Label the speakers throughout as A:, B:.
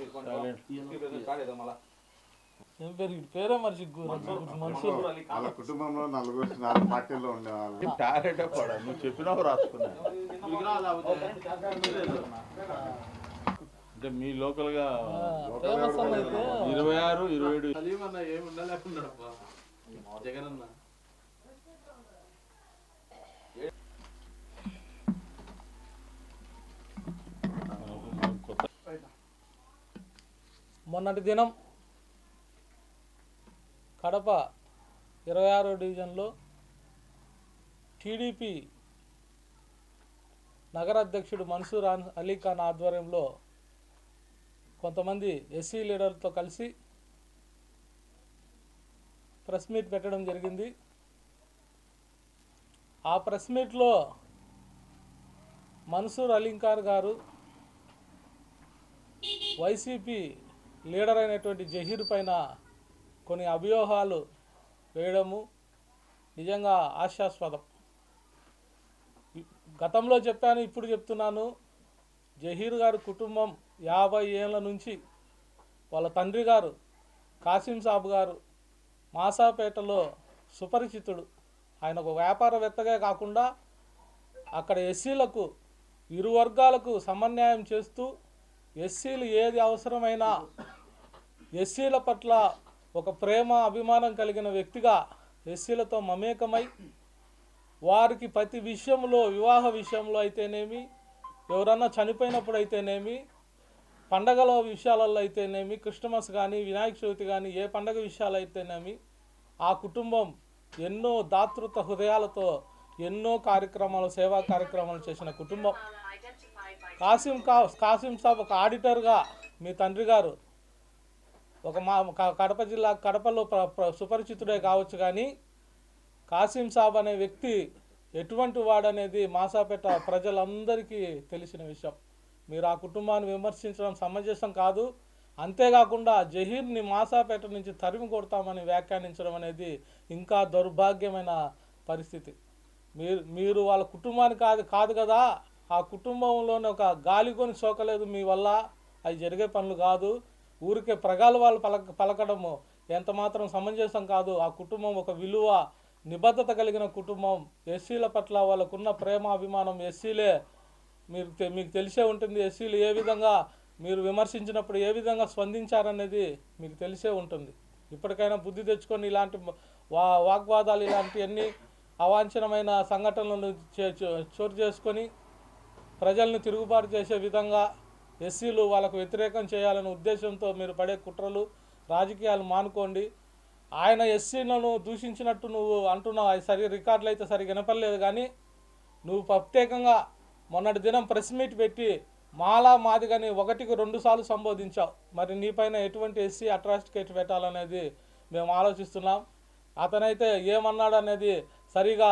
A: తీసుకోండి స్టార్ట్ చేద్దాం మళ్ళా.
B: ఏం పేరు? ఈ పేరే మనిషి మనుషులు
C: వాళ్ళ కుటుంబంలో నలుగురు నాలుగు పార్టీల్లో ఉండేవాళ్ళు.
D: టారెట్ పడ? నువ్వు చెప్పినావు రాసుకున్నా. అంటే మీ లోకల్గా
B: ఫేమస్ అన్న అయితే
D: ఇరవై ఆరు ఇరవై ఏడు.
B: మొన్నటి దినం కడప ఇరవై ఆరో డివిజన్లో టీడీపీ నగర అధ్యక్షుడు మన్సూర్ అలీఖాన్ ఆధ్వర్యంలో కొంతమంది ఎస్సీ లీడర్తో కలిసి ప్రెస్ మీట్ పెట్టడం జరిగింది. ఆ ప్రెస్ మీట్లో మన్సూర్ అలింకార్ గారు వైసీపీ లీడర్ అయినటువంటి జహీర్ పైన కొన్ని అభియోహాలు వేయడము నిజంగా ఆశాస్పదం. గతంలో చెప్పాను ఇప్పుడు చెప్తున్నాను. జహీర్ గారి కుటుంబం యాభై ఏళ్ళ నుంచి వాళ్ళ తండ్రి గారు కాసిం సాబ్ గారు మాసాపేటలో సుపరిచితుడు. ఆయన ఒక వ్యాపారవేత్తగా కాకుండా అక్కడ ఎస్సీలకు ఇరు వర్గాలకు సమన్యాయం చేస్తూ ఎస్సీలు ఏది అవసరమైనా ఎస్సీల పట్ల ఒక ప్రేమ అభిమానం కలిగిన వ్యక్తిగా ఎస్సీలతో మమేకమై వారికి ప్రతి విషయంలో వివాహ విషయంలో అయితేనేమి ఎవరన్నా చనిపోయినప్పుడు అయితేనేమి పండగల విషయాలలో అయితేనేమి క్రిస్టమస్ కానీ వినాయక చవితి కానీ ఏ పండగ విషయాలు అయితేనేమి ఆ కుటుంబం ఎన్నో దాతృత్వ హృదయాలతో ఎన్నో కార్యక్రమాలు సేవా కార్యక్రమాలు చేసిన కుటుంబం. కాసిం కా కాసిం సాబ్ ఒక ఆడిటర్గా మీ తండ్రి గారు ఒక మా కడప జిల్లా కడపలో ప్ర సుపరిచితుడే కావచ్చు కానీ కాసిం సాబ్ అనే వ్యక్తి ఎటువంటి వాడనేది మాసాపేట ప్రజలందరికీ తెలిసిన విషయం. మీరు ఆ కుటుంబాన్ని విమర్శించడం సమంజసం కాదు. అంతేకాకుండా జహీర్ని మాసాపేట నుంచి తరిమి కొడతామని వ్యాఖ్యానించడం అనేది ఇంకా దౌర్భాగ్యమైన పరిస్థితి. మీరు మీరు వాళ్ళ కుటుంబాన్ని కాదు కాదు కదా? ఆ కుటుంబంలోనే ఒక గాలికొని సోకలేదు మీ వల్ల. అవి జరిగే పనులు కాదు. ఊరికే ప్రగాలు వాళ్ళు పలక పలకడము ఎంత మాత్రం సమంజసం కాదు. ఆ కుటుంబం ఒక విలువ నిబద్ధత కలిగిన కుటుంబం. ఎస్సీల పట్ల వాళ్ళకున్న ప్రేమ అభిమానం ఎస్సీలే. మీరు తె- మీకు తెలిసే ఉంటుంది ఎస్సీలు ఏ విధంగా మీరు విమర్శించినప్పుడు ఏ విధంగా స్పందించారనేది మీకు తెలిసే ఉంటుంది. ఇప్పటికైనా బుద్ధి తెచ్చుకొని ఇలాంటి వా వాగ్వాదాలు ఇలాంటివన్నీ అవాంఛనమైన సంఘటనలను చే- చో- చోటు చేసుకొని ప్రజలను తిరుగుబాటు చేసే విధంగా ఎస్సీలు వాళ్ళకు వ్యతిరేకం చేయాలనే ఉద్దేశంతో మీరు పడే కుట్రలు రాజకీయాలు మానుకోండి. ఆయన ఎస్సీలను దూషించినట్టు నువ్వు అంటున్నావు. అది సరి రికార్డులు అయితే సరిగా వినపడలేదు కానీ నువ్వు ప్రత్యేకంగా మొన్నటి దినం ప్రెస్ మీట్ పెట్టి మాలా మాదిగని ఒకటికి రెండు సార్లు సంబోధించావు. మరి నీపైన ఎటువంటి ఎస్సీ అట్రాసిటీ కేసు పెట్టాలనేది మేము ఆలోచిస్తున్నాం. అతనైతే ఏమన్నాడు అనేది సరిగా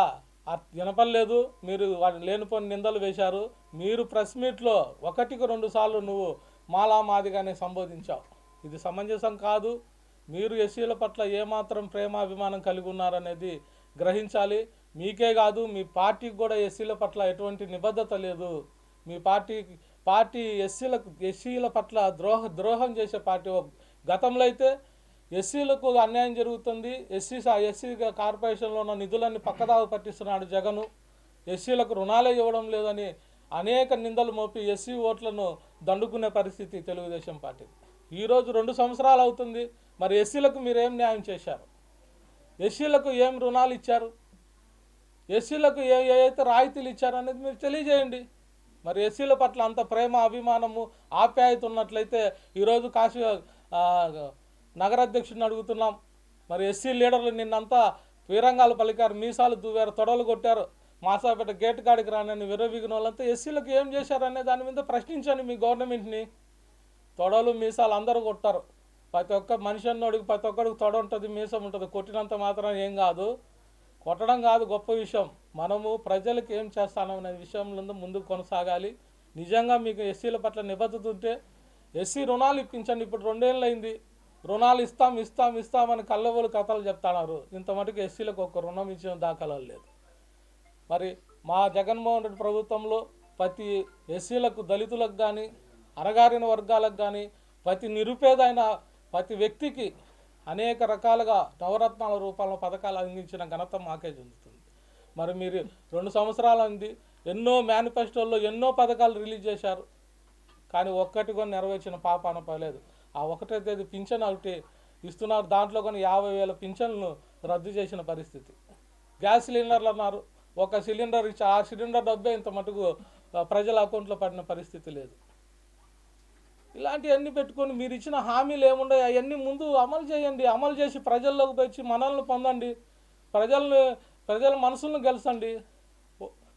B: వినపడలేదు. మీరు వాడిని లేనిపోని నిందలు వేశారు. మీరు ప్రెస్ మీట్లో ఒకటికి రెండు సార్లు నువ్వు మాలా మాదిగానే సంబోధించావు. ఇది సమంజసం కాదు. మీరు ఎస్సీల పట్ల ఏమాత్రం ప్రేమాభిమానం కలిగి ఉన్నారనేది గ్రహించాలి. మీకే కాదు మీ పార్టీకి కూడా ఎస్సీల పట్ల ఎటువంటి నిబద్ధత లేదు. మీ పార్టీ పార్టీ ఎస్సీలకు ఎస్సీల పట్ల ద్రోహ ద్రోహం చేసే పార్టీ గతంలో అయితే ఎస్సీలకు అన్యాయం జరుగుతుంది. ఎస్సీ ఎస్సీ కార్పొరేషన్లో ఉన్న నిధులన్నీ పక్కదావ పట్టిస్తున్నాడు జగను. ఎస్సీలకు రుణాలే ఇవ్వడం లేదని అనేక నిందలు మోపి ఎస్సీ ఓట్లను దండుకునే పరిస్థితి తెలుగుదేశం పార్టీ. ఈరోజు రెండు సంవత్సరాలు అవుతుంది. మరి ఎస్సీలకు మీరేం న్యాయం చేశారు? ఎస్సీలకు ఏం రుణాలు ఇచ్చారు? ఎస్సీలకు ఏ ఏవైతే రాయితీలు ఇచ్చారనేది మీరు తెలియజేయండి. మరి ఎస్సీల పట్ల అంత ప్రేమ అభిమానము ఆప్యాయత ఉన్నట్లయితే ఈరోజు కాశీ నగరాధ్యక్షుడిని అడుగుతున్నాం. మరి ఎస్సీ లీడర్లు నిన్నంతా వీరంగాలు పలికారు మీసాలు దువ్వారు తొడలు కొట్టారు. మాసాపేట గేట్ కాడికి రానని విరవిగిన వాళ్ళంతా ఎస్సీలకు ఏం చేశారనే దాని మీద ప్రశ్నించండి మీ గవర్నమెంట్ని. తొడలు మీసాలు అందరూ కొట్టారు. ప్రతి ఒక్క మనిషి అన్నోడికి ప్రతి ఒక్కడికి తొడ ఉంటుంది మీసం ఉంటుంది. కొట్టినంత మాత్రం ఏం కాదు. కొట్టడం కాదు గొప్ప విషయం. మనము ప్రజలకు ఏం చేస్తాను అనే విషయంలో ముందుకు కొనసాగాలి. నిజంగా మీకు ఎస్సీల పట్ల నిబద్ధత ఉంటే ఎస్సీ రుణాలు ఇప్పించండి. ఇప్పుడు రెండేళ్ళు అయింది రుణాలు ఇస్తాం ఇస్తాం ఇస్తామని కళ్ళవోలు కథలు చెప్తున్నారు. ఇంత మటుకు ఎస్సీలకు ఒక్క రుణం ఇచ్చిన దాఖలాలు లేదు. మరి మా జగన్మోహన్ రెడ్డి ప్రభుత్వంలో ప్రతి ఎస్సీలకు దళితులకు కానీ అరగారిన వర్గాలకు కానీ ప్రతి నిరుపేదైన ప్రతి వ్యక్తికి అనేక రకాలుగా నవరత్నాల రూపంలో పథకాలు అందించిన ఘనత మాకే చెందుతుంది. మరి మీరు రెండు సంవత్సరాలు అంది ఎన్నో మేనిఫెస్టోల్లో ఎన్నో పథకాలు రిలీజ్ చేశారు కానీ ఒక్కటి కూడా నెరవేర్చిన పాప అనపలేదు ఆ ఒకటే తేదీ పింఛన్ ఒకటి ఇస్తున్నారు దాంట్లో కొన్ని యాభై వేల పింఛన్లను రద్దు చేసిన పరిస్థితి. గ్యాస్ సిలిండర్లు అన్నారు ఒక సిలిండర్ ఇచ్చి ఆ సిలిండర్ డబ్బే ఇంత మటుకు ప్రజల అకౌంట్లో పడిన పరిస్థితి లేదు. ఇలాంటివన్నీ పెట్టుకొని మీరు ఇచ్చిన హామీలు ఏముండవు అవన్నీ ముందు అమలు చేయండి. అమలు చేసి ప్రజల్లోకి వచ్చి మనల్ని పొందండి. ప్రజల్ని ప్రజల మనసులను గెలిచండి.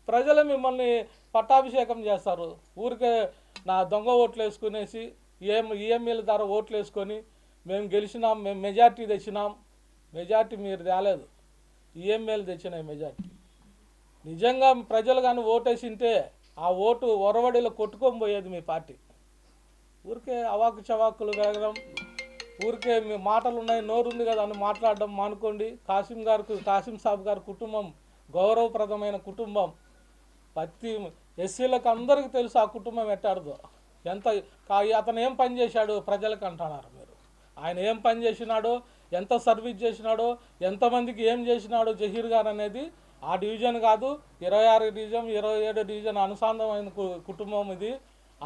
B: ప్రజలు మిమ్మల్ని పట్టాభిషేకం చేస్తారు. ఊరికే నా దొంగ ఓట్లు వేసుకునేసి ఏం ఈఎంఐల ద్వారా ఓట్లు వేసుకొని మేము గెలిచినాం మేము మెజార్టీ తెచ్చినాం. మెజార్టీ మీరు తేలేదు. ఈఎంఏలు తెచ్చినాయి మెజార్టీ. నిజంగా ప్రజలు కానీ ఓటేసింటే ఆ ఓటు ఒరవడిలో కొట్టుకొని పోయేది మీ పార్టీ. ఊరికే అవాకు చవాకులు వేగడం ఊరికే మీ మాటలు ఉన్నాయి నోరు ఉంది కదా అని మాట్లాడడం మానుకోండి. కాసిం గారు కాసిం సాబ్ గారి కుటుంబం గౌరవప్రదమైన కుటుంబం. ప్రతి ఎస్సీలకు అందరికీ తెలుసు ఆ కుటుంబం ఎట్టాడుదో. ఎంత కా- అతను ఏం పని చేశాడు? ప్రజలకు అంటున్నారు మీరు. ఆయన ఏం పని చేసినాడో ఎంత సర్వీస్ చేసినాడో ఎంతమందికి ఏం చేసినాడో జహీర్ గారు అనేది ఆ డివిజన్ కాదు ఇరవై ఆరు డివిజన్ ఇరవై ఏడు డివిజన్ అనుసంధానమైన కు- కుటుంబం ఇది.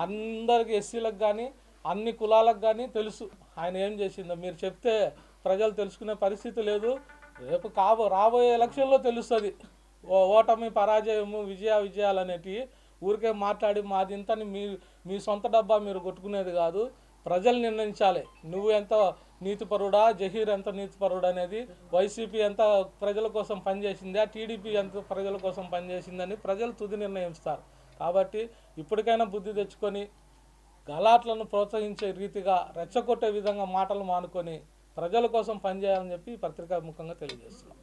B: అందరికి ఎస్సీలకు కానీ అన్ని కులాలకు కానీ తెలుసు. ఆయన ఏం చేసిందో మీరు చెప్తే ప్రజలు తెలుసుకునే పరిస్థితి లేదు. రేపు కాబో రాబోయే ఎలక్షన్లో తెలుస్తుంది. ఓ ఓటమి పరాజయము విజయ విజయాలు అనేటివి. ఊరికే మాట్లాడి మాది ఇంతని మీ మీ సొంత డబ్బా మీరు కొట్టుకునేది కాదు. ప్రజలు నిర్ణయించాలి. నువ్వు ఎంత నీతిపరుడా జహీర్ ఎంత నీతిపరుడు అనేది వైసీపీ ఎంత ప్రజల కోసం పనిచేసిందా టీడీపీ ఎంత ప్రజల కోసం పనిచేసిందని ప్రజలు తుది నిర్ణయిస్తారు. కాబట్టి ఇప్పటికైనా బుద్ధి తెచ్చుకొని గలాట్లను ప్రోత్సహించే రీతిగా రెచ్చగొట్టే విధంగా మాటలు మానుకొని ప్రజల కోసం పనిచేయాలని చెప్పి పత్రికా ముఖంగా తెలియజేస్తున్నాం.